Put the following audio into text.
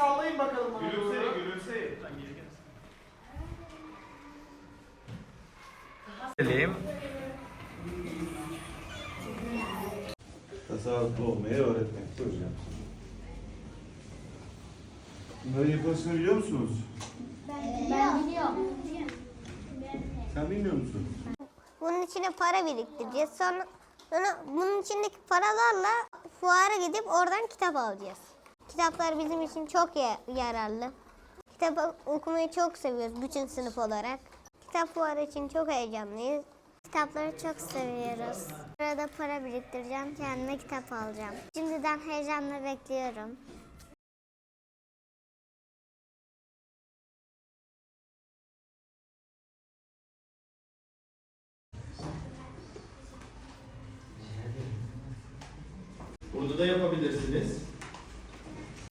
sallayın bakalım bana Gülümseyin, doğru. gülümseyin. Selim. Tasarruflu olmayı öğretmekte hocam. Bunların yapılışını biliyor musunuz? Ben biliyorum. Sen bilmiyor musun? Bunun içine para biriktireceğiz. Sonra, sonra bunun içindeki paralarla fuara gidip oradan kitap alacağız. Kitaplar bizim için çok ya- yararlı. Kitap okumayı çok seviyoruz bütün sınıf olarak. Kitap fuarı için çok heyecanlıyız. Kitapları çok seviyoruz. Burada para biriktireceğim, kendime kitap alacağım. Şimdiden heyecanla bekliyorum. Burada da yapabilirsiniz.